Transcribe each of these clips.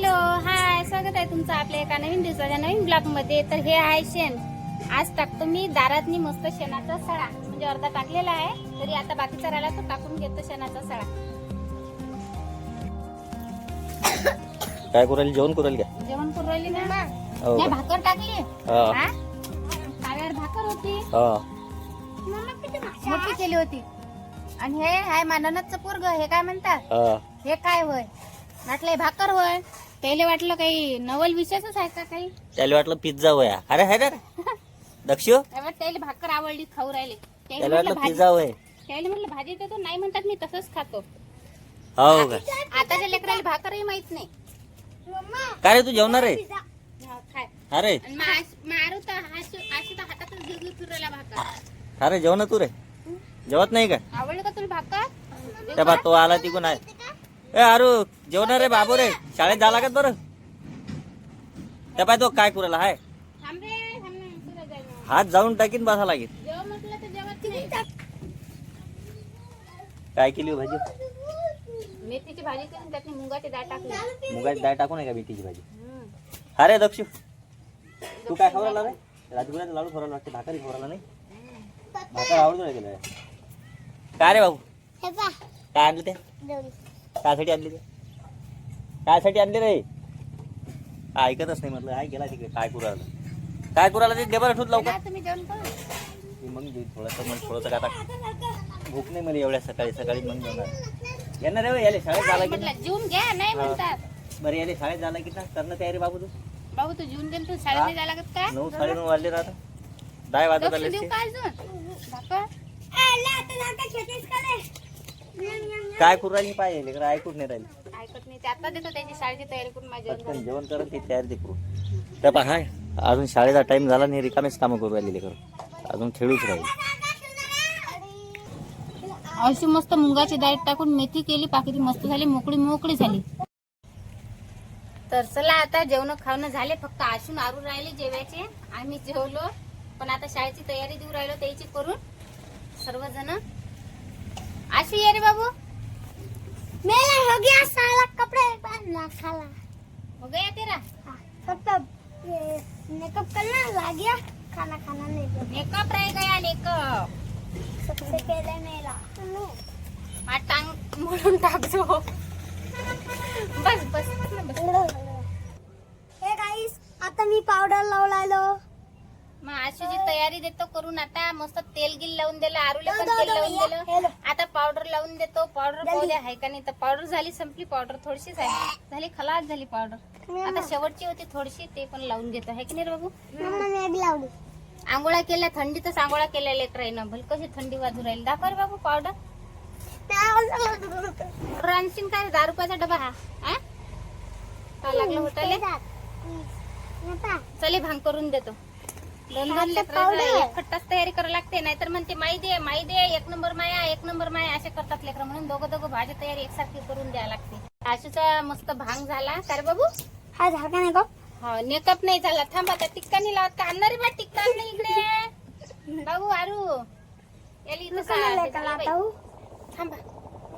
Hello hi स्वागत आहे तुमचं आपल्या एका नवीन दिवसाच्या नवीन ब्लॉगमध्ये तर हे आहे शेण. आज टाकतो मी दारातनी मस्त शेणाचा सळा म्हणजे अर्धा टाकलेला आहे तरी आता बाकीचा राहिला तो टाकून घेतो शेणाचा सळा काय करू राहिली जेवण करू राहिली काय? जेवण करून राहिली ना? हो. नाही का? भाकर टाकली. हा. हा? तव्यावर भाकर होती. हा. मोठी केली होती. आणि हे हाय माननाचं पोरग हे काय म्हणतात? हा. हे काय होय? हे भाकर होय. त्याला वाटलं काही नवल विशेषच आहे का काही? त्याला वाटलं पिझ्झा वया. अरे हाय ना दक्षिण तेव्हा त्याला भाकर आवडली खाऊ राहिले. त्याला त्याला म्हटलं वाटलं भाजी पिझ्झा वय. त्याला म्हटलं भाजी देतो नाही म्हणतात मी तसंच खातो. हो का? आताच्या लेकराला भाकरही माहीत नाही. काय रे तू जेवणार आहे? हा, खाय अरे आणि मा- मारू तर आशू आशू तर हातातच घेऊ भाकर. अरे जेवण तू रे. जेवत नाही का? आवडलं का तुला भाकर? त्या बा तो आला तिकून आहे. ए अरू जेवणार रे बाबू रे. शाळेत जा लागत बरं. त्या पाय तो काय कुराला हाय. हात जाऊन टाकीन बसा लागेल. नाही काय केली हो भाजी? मेथीची भाजी करून त्यातली मुगाची डाळ टाकली. मुगाची डाळ टाकू नये का मेथीची भाजी? हम्म. अरे दक्षिण तू काय खवराला रे? राजगुराचा लाडू खवराला वाटते भाकरी खवराला नाही? भाकर आवडतो रे तुला? काय रे भाऊ काय आणलं ते? कायसाठी आणली ते? कायसाठी आणली रे? ऐकतच नाही म्हटलं काय गेला तिकडे? काय कुराला काय कुराला ते? दे बरं ठेवत लवकर. तुम्ही जेवण करू. मी मग देईन थोडंसं मग थोडंसं आता भूक नाही मला एवढ्या सकाळी सकाळी मग जेवणार. येणार रे याले शाळेत झाला की म्हटलं जेवून घ्या नाही हा. म्हणतात. बरं याले शाळेत झाला की ना करणं तयारी बाबू तू? बाबू तू जेवून दे ना, तू शाळेत नाही जायला लागत काय नऊ साडे नऊ वाजले ना आता. दहा वाजत लक्ष आले देऊ असते. का अजून? भाकर काय करू राहिली पाहिजे लेकर नाही राहिली. ऐकत नाही ते आता देतो त्याची शाळेची तयारी करून माझ्या जेवण पटकन जेवण करून ती तयारी करू त्या पहा हाय अजून शाळेचा टाइम झाला नाही रिकामेच कामं करू राहिली लेकर. अजून खेळूच राहील. अशी मस्त मुगाची डाळ टाकून मेथी केली पाकिटी मस्त झाली मोकळी मोकळी झाली. तर चला आता जेवण खावणं झाले फक्त आशून आरू राहिले जेवायचे. आम्ही जेवलो पण आता शाळेची तयारी देऊ राहिलो त्याची करून. सर्वजण आशू ये रे बाबू. मेरा हो गया साला कपड़े पहनना खाला हो गया तेरा? फक्त ये मेकअप करना ला गया खाना खाना नहीं गया. मेकअप रह गया मेकअप सबसे पहले मेरा हा टांग म्हणून टाकतो बस बस बस. हे गाईस आता मी पावडर लावलायलो. मग आशूची तयारी देतो करून आता मस्त तेल गिल लावून दिलं आरूला पण तेल लावून दिलं. आता पावडर लावून देतो. पावडर. पाहू आहे का नाही? तर पावडर झाली संपली पावडर थोडीशीच आहे झाली खलास झाली पावडर आता शेवटची होती थोडीशी ते पण लावून घेतो. आहे की नाही बाबू? ने आंघोळा केल्या थंडीतच आंघोळा केल्या लेकराईनं भल कशी थंडी वाजू राहील. दाखव रे बाबू पावडर आणशीन काय दहा रुपयाचा डबा हा? काय लागलं होटाले चले भांग करून देतो. दोन दोन लेकरांचा एक खट्टाच तयारी करावी लागते नाहीतर म्हणते माई दे माई दे एक नंबर माया एक नंबर माया असे करतात लेकर. म्हणून दोघं दोघं भाजी तयारी एकसारखी करून द्यावी लागते. आशूचा मस्त भांग झाला. का रे बाबू? हा झाला नाही का हा मेकअप नाही झाला. थांबा त्या टिक्का नाही लावत का? आणणार बा टिक्का आण ना इकडे. बाबू आरू. हूँ. थांबा.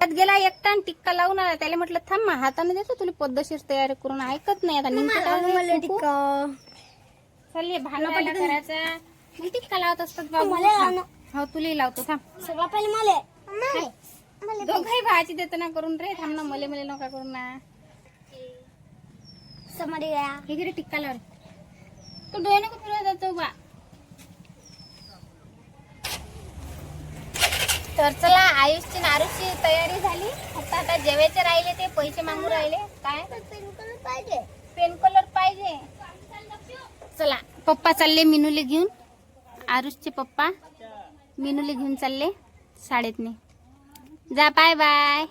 गेला एकटा आणि टिक्का लावून आला. त्याला म्हटलं थांब हाताने देतो तुला पद्धतशीर तयारी करून. ऐकत नाही आता. निमचं टाकून चल ये भांडा करायचा. मग टिक्का लावत असतात बाबू? मला लावणं. हो तुला लावतो थांब. सगळं पहिले मला. मला दोघही भाजी देतो ना करून रे थांब ना मले मले नका करून ना. समज गया हे घरी टिक्का लाव रे. तू डोळे नको फिरवत जातो बा? तर चला आयुषची नारूची तयारी झाली. फक्त आता जेवायचे राहिले ते पैसे मागू राहिले. काय? पेन कलर पप्पा चालले मिनूले घेऊन. आरुषचे पप्पा मिनूले घेऊन चालले शाळेतने. जा बाय बाय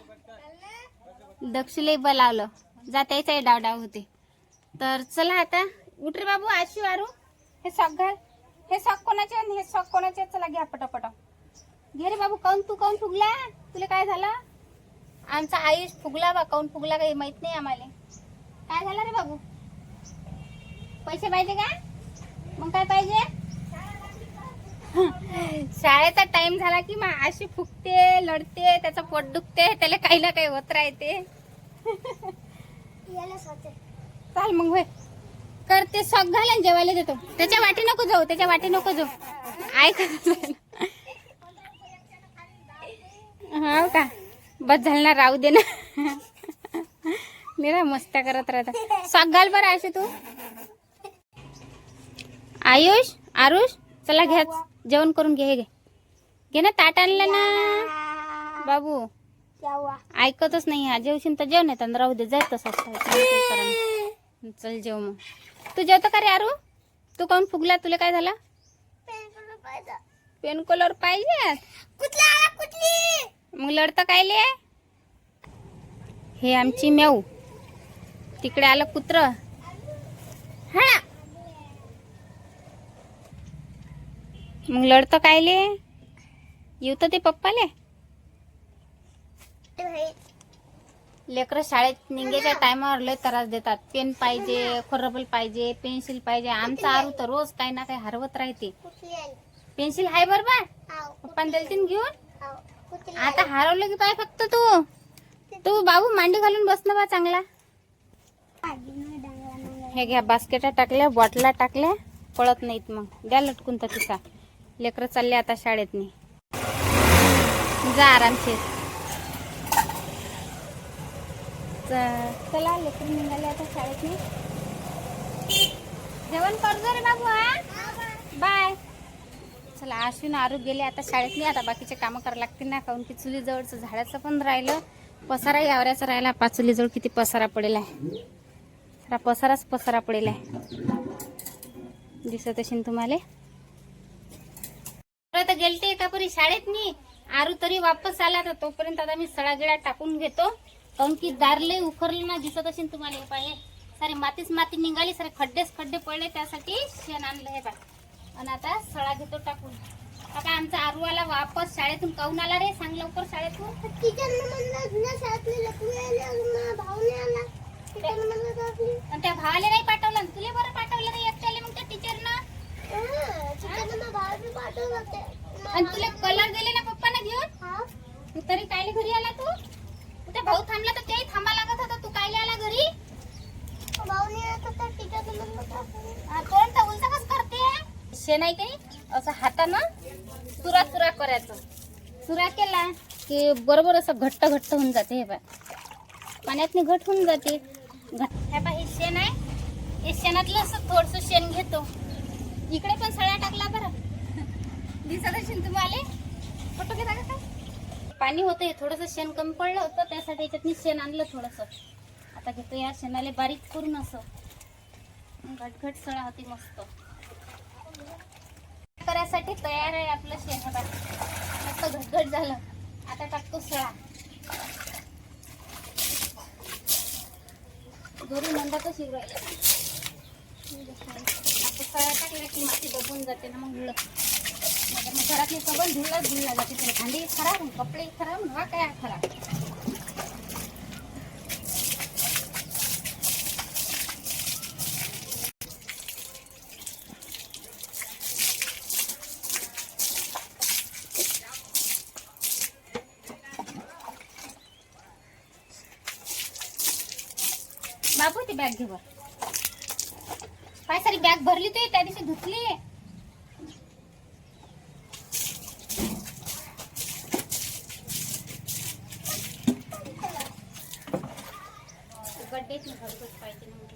दक्षिले बोलावलं. जा त्याचाही डाव डाव होते. तर चला आता. उठ रे बाबू आशू आरू हे सॉक घाल. हे सॉक कोणाचे आणि हे सॉक कोणाचे? चला घ्या पटापट. घे रे बाबू काऊन तू काऊन फुगला? तुला काय झालं? आमचा आयुष फुगला बा. काऊन फुगला काही माहीत नाही आम्हाला. काय झालं रे बाबू? पैसे पाहिजे का? मग काय पाहिजे? शाळेचा टाइम झाला की मग अशी फुगते लढते त्याचं पोट दुखते त्याला काही ना काही होत राहते. चाल मग होय. करते सॉक घाल जेवायला देतो. त्याच्या वाटी नको जाऊ त्याच्या वाटी नको जाऊ. ऐकत हो का? बस झालं ना राहू दे ना. निरा मस्त्या करत राहता. सॉक घाल बरं असे तू. आयुष आरुष चला घ्या जेवण करून घे हे घे. घे ना ताट आणलं ना. बाबू. ऐकतच नाही हा जेवशील तर जेव नाही तर राहू दे जाय काय मग. चल जेव मग. तू जेवतो का रे आरू? तू काऊन फुगला? तुला काय झालं? पेन कलर पाहिजे. मग लढतं कायले हे आमची म्याऊ. तिकडे आलं कुत्र हा मग लढतं कायले? येऊ तर ते पप्पाले? लेकरं शाळेत निघायच्या टायमावर लय त्रास देतात. पेन पाहिजे खोरबल पाहिजे पेन्सिल पाहिजे. आमचा आरू तर रोज काही ना काही हरवत राहते. पेन्सिल आहे बरोबर? हाव पप्पाने दिलतीन घेऊन? आता हरवलं की पाय फक्त तू. तू बाबू मांडी घालून बस ना बा चांगला. हे घ्या बास्केटा टाकल्या बॉटला टाकल्या पळत नाहीत मग. द्या लटकून तर तिचा. लेकरं चालले आता शाळेत नाही जा आरामशीर. चला लेकरं निघाले आता शाळेत जेवण करतो रे बाबू हा? बाय. चला आशून आरोग्य गेले आता शाळेत नाही आता बाकीचे कामं करावं लागतील ना काऊन की चुली जवळचं झाडाचं पण राहिलं. पसारा यावऱ्याचा राहिला. पाच चुलीजवळ किती पसारा पडेल आहे. पसाराच पसारा पडेल आहे. दिसत असेल तुम्हाला? तर गेलते एका परी शाळेत मी. आरू तरी वापस आला तर तोपर्यंत आता मी सडा गिळा टाकून घेतो. काऊन की दारले उखरले ना दिसत असेल तुम्हाला हे पाहे सारे मातीच माती निघाली सारे खड्डेच खड्डे पडले त्यासाठी शेण आणलं हे बा आणि आता सळा घेतो टाकून. आता आमचा आरूवाला वापस शाळेतून. काऊन आला रे? सांग लवकर शाळेतून. आला. त्या भावाला नाही पाठवलं? तुला बरं पाठवलं रे एकट्याला मग त्या टीचरनं हं, टीचरनं माझा भाऊ बी पाठवलं होते आणि तुला कलर दिले ना पप्पाने घेऊन? तरी कायले घरी आला तू? ते भाऊ थांबला तर तेही थांबा लागत होता. तू कायले आला घरी? भाऊ तर आपली कोण तर उलचा कस करते. शे नाही काही? असं हातानं चुरा चुरा करायचं. चुरा केला की बरोबर असं घट्ट घट्ट होऊन जाते हे बाय पाण्यातनी घट होऊन जाते. हे बा हे शेण आहे. हे शेणातलं असं थोडस शेण घेतो. इकडे पण सळ्या टाकला बरं. दिसत असेल तुम्हाला? फोटो घेता का पाणी होतं हे थोडंसं शेण कमी पडलं होतं त्यासाठी याच्यातनी शेण आणलं थोडंसं. आता घेतो या शेणाला बारीक करून असं. घटघट सळा होती मस्त. करायसाठी तयार आहे आपलं शेण आता. मस्त घटघट झालं. आता टाकतो सळा. दोरी मंदातच शिव राहिला आता सळा टाकल्या की माती बघून जाते ना मग मग घरातली सगळं धुळं धुळला जाते तरी भांडी खराब कपडे खराब हा काय खराब? बाबू ती बॅग घे काय सारी बॅग भरली तू त्या दिवशी धुतली. ಬೇಕಿನ ಕಲ್ಪಿಸ್ತಾ ಇದ್ದೀನಿ